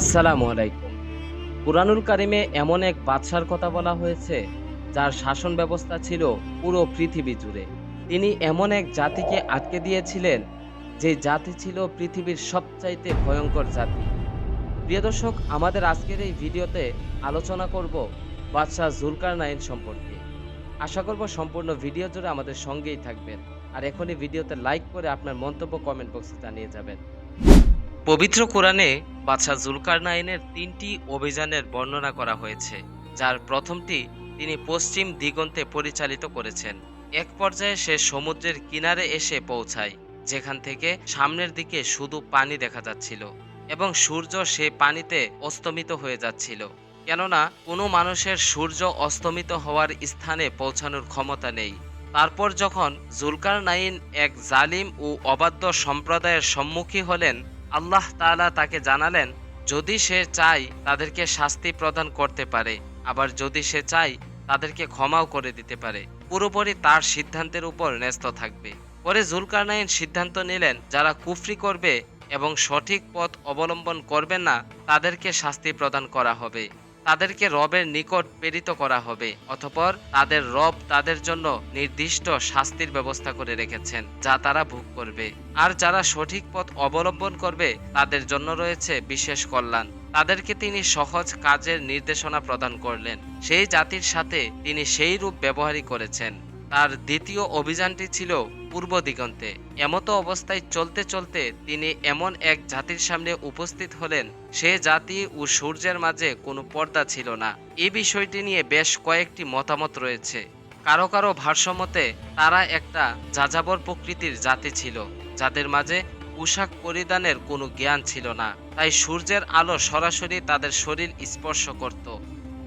আসসালামু আলাইকুম। কুরআনুল কারিমে এমন এক বাদশার কথা বলা হয়েছে, যার শাসন ব্যবস্থা ছিল পুরো পৃথিবী জুড়ে। তিনি এমন এক জাতিকে আটকে দিয়েছিলেন, যে জাতি ছিল পৃথিবীর সবচাইতে ভয়ঙ্কর জাতি। প্রিয় দর্শক, আমাদের আজকের এই ভিডিওতে আলোচনা করব বাদশাহ জুলকার নাইন সম্পর্কে। আশা করব সম্পূর্ণ ভিডিও জুড়ে আমাদের সঙ্গেই থাকবেন, আর এখনই ভিডিওতে লাইক করে আপনার মন্তব্য কমেন্ট বক্সে জানিয়ে যাবেন। পবিত্র কোরআনে বাদশাহ জুলকারনাইনের তিনটি অভিযানের বর্ণনা করা হয়েছে, যার প্রথমটি তিনি পশ্চিম দিগন্তে পরিচালিত করেছেন। এক পর্যায়ে সে সমুদ্রের কিনারে এসে পৌঁছায়, যেখান থেকে সামনের দিকে শুধু পানি দেখা যাচ্ছিল এবং সূর্য সে পানিতে অস্তমিত হয়ে যাচ্ছিল। কেননা কোনো মানুষের সূর্য অস্তমিত হওয়ার স্থানে পৌঁছানোর ক্ষমতা নেই। তারপর যখন জুলকার নাইন এক জালিম ও অবাধ্য সম্প্রদায়ের সম্মুখী হলেন আল্লাহ তালা তাকে জানালেন, যদি সে চায় তাদেরকে শাস্তি প্রদান করতে পারে, আবার যদি সে চায় তাদেরকে ক্ষমাও করে দিতে পারে। পুরোপুরি তার সিদ্ধান্তের উপর ন্যস্ত থাকবে। পরে জুলকারনাইন সিদ্ধান্ত নিলেন, যারা কুফরি করবে এবং সঠিক পথ অবলম্বন করবে না, তাদেরকে শাস্তি প্রদান করা হবে। তাদেরকে রবের নিকট প্রেরিত করা হবে অথপর তাদের রব তাদের জন্য নির্দিষ্ট শাস্তির ব্যবস্থা করে রেখেছেন, যা তারা ভোগ করবে। আর যারা সঠিক পথ অবলম্বন করবে, তাদের জন্য রয়েছে বিশেষ কল্যাণ। তাদেরকে তিনি সহজ কাজের নির্দেশনা প্রদান করলেন। সেই জাতির সাথে তিনি সেই রূপ ব্যবহারই করেছেন। তার দ্বিতীয় অভিযানটি ছিল পূর্ব দিগন্তে। এমতো অবস্থায় চলতে চলতে তিনি এমন এক জাতির সামনে উপস্থিত হলেন, সে জাতি ও সূর্যের মাঝে কোনো পর্দা ছিল না। এই বিষয়টি নিয়ে বেশ কয়েকটি মতামত রয়েছে। কারও কারও ভারসাম্যতে তারা একটা যাযাবর প্রকৃতির জাতি ছিল, যাদের মাঝে পোশাক পরিধানের কোনো জ্ঞান ছিল না। তাই সূর্যের আলো সরাসরি তাদের শরীর স্পর্শ করত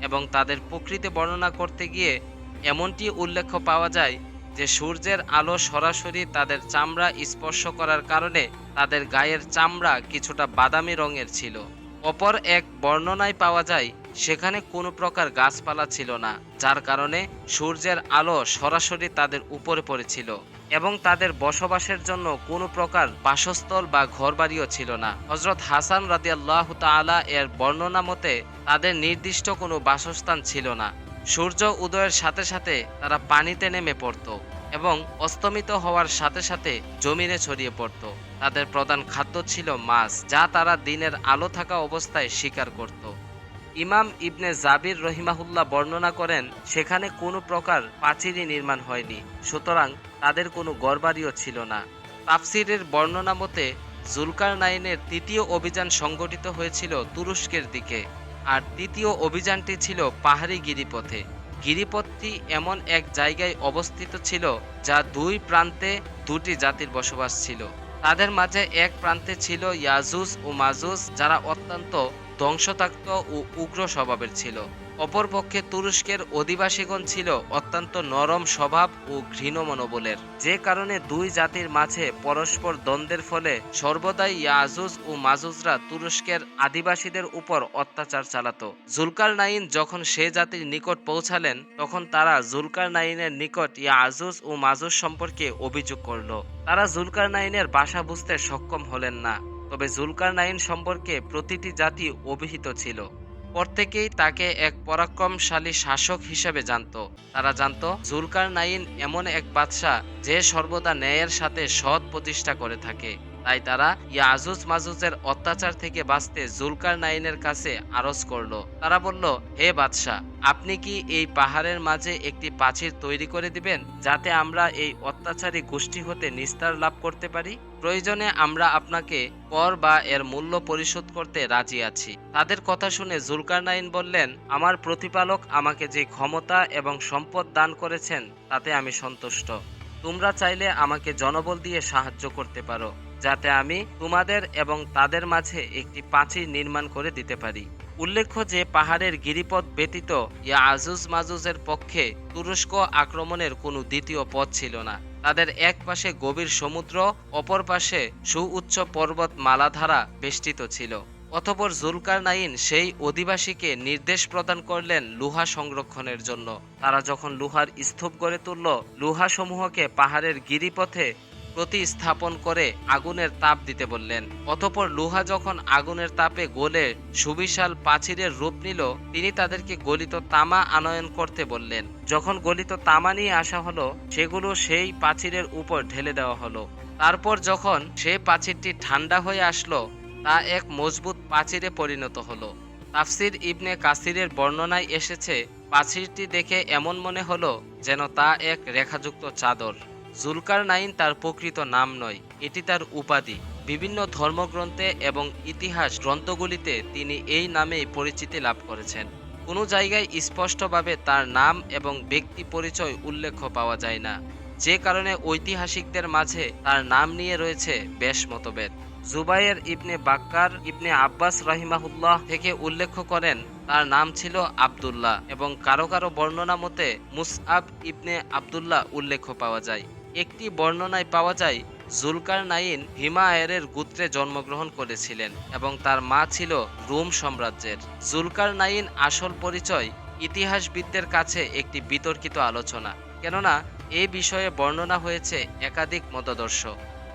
এবং তাদের প্রকৃতি বর্ণনা করতে গিয়ে এমনটি উল্লেখ পাওয়া যায় যে সূর্যের আলো সরাসরি তাদের চামড়া স্পর্শ করার কারণে তাদের গায়ের চামড়া কিছুটা বাদামি রঙের ছিল। অপর এক বর্ণনায় পাওয়া যায়, সেখানে কোনো প্রকার গাছপালা ছিল না, যার কারণে সূর্যের আলো সরাসরি তাদের উপরে পড়েছিল এবং তাদের বসবাসের জন্য কোনো প্রকার বাসস্থল বা ঘরবাড়িও ছিল না। হজরত হাসান রাদিয়াল্লাহু তাআলা এর বর্ণনা মতে, তাদের নির্দিষ্ট কোনো বাসস্থান ছিল না। সূর্য উদয়ের সাথে সাথে তারা পানিতে নেমে পড়ত এবং অস্তমিত হওয়ার সাথে সাথে জমিনে ছড়িয়ে পড়ত। তাদের প্রধান খাদ্য ছিল মাছ, যা তারা দিনের আলো থাকা অবস্থায় শিকার করত। ইমাম ইবনে জাবির রহিমাহুল্লাহ বর্ণনা করেন, সেখানে কোনো প্রকার পাচিরি নির্মাণ হয়নি, সুতরাং তাদের কোনো গড়বাড়িও ছিল না। তাফসিরের বর্ণনা মতে জুলকার নাইনের তৃতীয় অভিযান সংগঠিত হয়েছিল তুরস্কের দিকে। আর তৃতীয় অভিযানটি ছিল পাহাড়ি গিরিপথে। গিরিপথটি এমন এক জায়গায় অবস্থিত ছিল যা দুই প্রান্তে দুটি জাতির বসবাস ছিল। তাদের মাঝে এক প্রান্তে ছিল ইয়াজুস ও মাজুস যারা অত্যন্ত ধ্বংসতাক্ত ও উগ্র স্বভাবের ছিল। অপরপক্ষে তুরস্কের অধিবাসীগণ ছিল অত্যন্ত নরম স্বভাব ও ঘৃণ মনোবলের। যে কারণে দুই জাতির মাঝে পরস্পর দ্বন্দ্বের ফলে সর্বদাই ইয়াজুজ ও মাজুজরা তুরস্কের আদিবাসীদের উপর অত্যাচার চালাত। জুলকার নাইন যখন সে জাতির নিকট পৌঁছালেন, তখন তারা জুলকার নাইনের নিকট ইয়াজুজ ও মাজুজ সম্পর্কে অভিযোগ করল। তারা জুলকার নাইনের বাসা বুঝতে সক্ষম হলেন না, তবে জুলকার নাইন সম্পর্কে প্রতিটি জাতি অভিহিত ছিল। প্রত্যেকেই তাকে এক পরাক্রমশালী শাসক হিসেবে জানত। তারা জানত জুলকার নাইন এমন এক বাদশাহ যে সর্বদা ন্যায়ের সাথে সৎ প্রতিষ্ঠা করে থাকে। তাই তারা ইয়াজুজ মাজুজের অত্যাচার থেকে বাঁচতে জুলকার নাইনের কাছে আরজ করল। তারা বলল, হে বাদশাহ, আপনি কি এই পাহাড়ের মাঝে একটি প্রাচীর তৈরি করে দিবেন যাতে আমরা এই অত্যাচারী গোষ্ঠী হতে নিস্তার লাভ করতে পারি? প্রয়োজনে আমরা আপনাকে কর বা এর মূল্য পরিশোধ করতে রাজি আছি। তাদের কথা শুনে জুলকারনাইন বললেন, আমার প্রতিপালক আমাকে যে ক্ষমতা এবং সম্পদ দান করেছেন, তাতে আমি সন্তুষ্ট। তোমরা চাইলে আমাকে জনবল দিয়ে সাহায্য করতে পারো। যাতে আমি তোমাদের এবং তাদের মাঝে একটি পাঁচির নির্মাণ করে দিতে পারি। উল্লেখ্য যে পাহাড়ের গিরিপথ ব্যতীত ইয়া আজুজ মাজুজের পক্ষে তুরস্ক আক্রমণের কোনো দ্বিতীয় পথ ছিল না। তাদের এক পাশে গভীর সমুদ্র, অপর পাশে সুউচ্চ পর্বত মালাধারা বেষ্টিত ছিল। অতপর জুলকার নাইন সেই অধিবাসীকে নির্দেশ প্রদান করলেন লোহা সংরক্ষণের জন্য। তারা যখন লোহার স্তূপ গড়ে তুলল লোহা সমূহকে পাহাড়ের গিরিপথে প্রতিস্থাপন করে আগুনের তাপ দিতে বললেন। অতপর লোহা যখন আগুনের তাপে গলে সুবিশাল প্রাচীরের রূপ নিল, তিনি তাদেরকে গলিত তামা আনয়ন করতে বললেন। যখন গলিত তামা নিয়ে আসা হলো, সেগুলো সেই প্রাচীরের উপর ঢেলে দেওয়া হলো। তারপর যখন সেই প্রাচীরটি ঠান্ডা হয়ে আসলো, তা এক মজবুত প্রাচীরে পরিণত হলো। তাফসির ইবনে কাসিরের বর্ণনায় এসেছে প্রাচীরটি দেখে এমন মনে হলো যেন তা এক রেখাযুক্ত চাদর। জুলকার নাইন তার প্রকৃত নাম নয়, এটি তার উপাধি। বিভিন্ন ধর্মগ্রন্থে এবং ইতিহাস গ্রন্থগুলিতে তিনি এই নামেই পরিচিতি লাভ করেছেন। কোনো জায়গায় স্পষ্টভাবে তার নাম এবং ব্যক্তি পরিচয় উল্লেখ পাওয়া যায় না। যে কারণে ঐতিহাসিকদের মাঝে তার নাম নিয়ে রয়েছে বেশ মতভেদ। জুবাইয়ের ইবনে বাক্কার, ইবনে আব্বাস রাহিমাহুল্লাহ থেকে উল্লেখ করেন, তার নাম ছিল আবদুল্লাহ এবং কারও কারও বর্ণনা মতে মুসআব ইবনে আবদুল্লাহ উল্লেখ পাওয়া যায়। একটি বর্ণনায় পাওয়া যায়, জুলকার নাইন হিমায়ের গোত্রে জন্মগ্রহণ করেছিলেন এবং তার মা ছিল রোম সাম্রাজ্যের। জুলকার নাইন আসল পরিচয় ইতিহাসবিদদের কাছে একটি বিতর্কিত আলোচনা, কেননা এ বিষয়ে বর্ণনা হয়েছে একাধিক মতাদর্শ।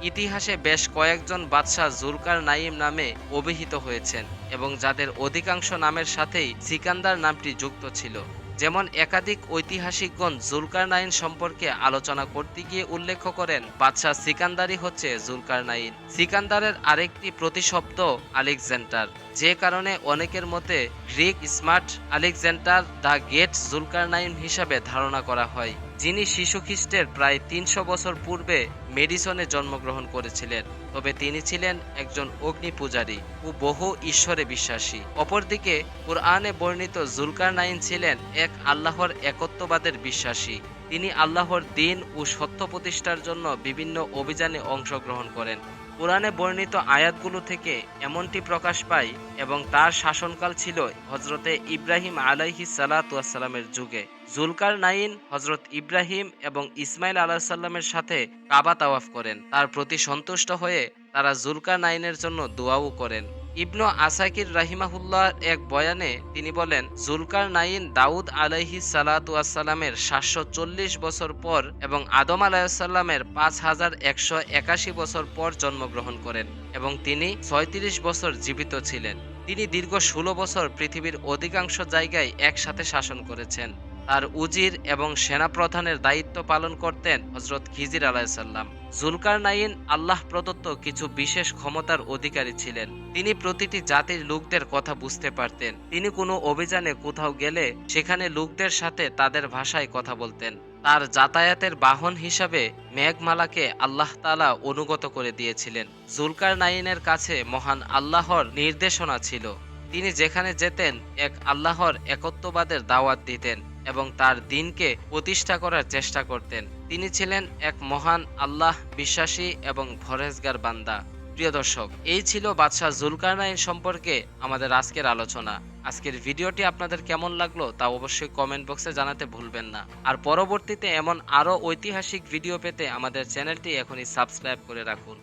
ইতিহাসে বেশ কয়েকজন বাদশাহ জুলকার নাইম নামে অভিহিত হয়েছেন এবং যাদের অধিকাংশ নামের সাথেই সিকান্দার নামটি যুক্ত ছিল। যেমন একাধিক ঐতিহাসিকগণ জুলকার নাইন সম্পর্কে আলোচনা করতে গিয়ে উল্লেখ করেন, বাদশাহ সিকান্দারই হচ্ছে জুলকার নাইন সিকান্দারের আরেকটি প্রতিশব্দ আলেকজান্ডার, যে কারণে অনেকের মতে গ্রিক স্মার্ট Alexander the great Zulqarnain হিসাবে ধারণা করা হয়, যিনি শিশু খ্রিস্টের প্রায় তিনশো বছর পূর্বে মেডিসনে জন্মগ্রহণ করেছিলেন। তবে তিনি ছিলেন একজন অগ্নি পূজারী ও বহু ঈশ্বরে বিশ্বাসী। অপরদিকে, কোরআনে বর্ণিত জুলকার নাইন ছিলেন এক আল্লাহর একত্ববাদের বিশ্বাসী। তিনি আল্লাহর দিন ও সত্য প্রতিষ্ঠার জন্য বিভিন্ন অভিযানে অংশগ্রহণ করেন। কোরআনে বর্ণিত আয়াতগুলো থেকে এমনটি প্রকাশ পায় এবং তার শাসনকাল ছিল হজরতে ইব্রাহিম আলাইহি সালাতামের যুগে। জুলকার নাইন হজরত ইব্রাহিম এবং ইসমাইল আলাহ সাল্লামের সাথে কাবা তাওয়াফ করেন। তার প্রতি সন্তুষ্ট হয়ে তারা জুলকার নাইনের জন্য দোয়াও করেন। ইবনু আসাকির রাহিমাহুল্লাহ এক বয়ানে তিনি বলেন জুলকার নাইন দাউদ আলাইহি সালাতামের সাতশো চল্লিশ বছর পর এবং আদম আলাহিসাল্লামের পাঁচ হাজার একশো একাশি বছর পর জন্মগ্রহণ করেন এবং তিনি ছয়ত্রিশ বছর জীবিত ছিলেন। তিনি দীর্ঘ ষোলো বছর পৃথিবীর অধিকাংশ জায়গায় একসাথে শাসন করেছেন। তার উজির এবং সেনাপ্রধানের দায়িত্ব পালন করতেন হজরত খিজির আলাহিসাল্লাম জুলকার নাইন আল্লাহ প্রদত্ত কিছু বিশেষ ক্ষমতার অধিকারী ছিলেন। তিনি প্রতিটি জাতির লোকদের কথা বুঝতে পারতেন। তিনি কোনো অভিযানে কোথাও গেলে সেখানে লোকদের সাথে তাদের ভাষায় কথা বলতেন। তার যাতায়াতের বাহন হিসাবে মেঘমালাকে আল্লাহ তালা অনুগত করে দিয়েছিলেন। জুলকার নাইনের কাছে মহান আল্লাহর নির্দেশনা ছিল। তিনি যেখানে যেতেন, এক আল্লাহর একত্ববাদের দাওয়াত দিতেন। এবং তার দিনকে প্রতিষ্ঠা করার চেষ্টা করতেন। তিনি ছিলেন এক মহান আল্লাহ বিশ্বাসী এবং ফরেজগার বান্দা। প্রিয় দর্শক, এই ছিল বাদশাহ জুলকারনাইন সম্পর্কে আমাদের আজকের আলোচনা। আজকের ভিডিওটি আপনাদের কেমন লাগল তা অবশ্যই কমেন্ট বক্সে জানাতে ভুলবেন না। আর পরবর্তীতে এমন আরও ঐতিহাসিক ভিডিও পেতে আমাদের চ্যানেলটি এখনই সাবস্ক্রাইব করে রাখুন।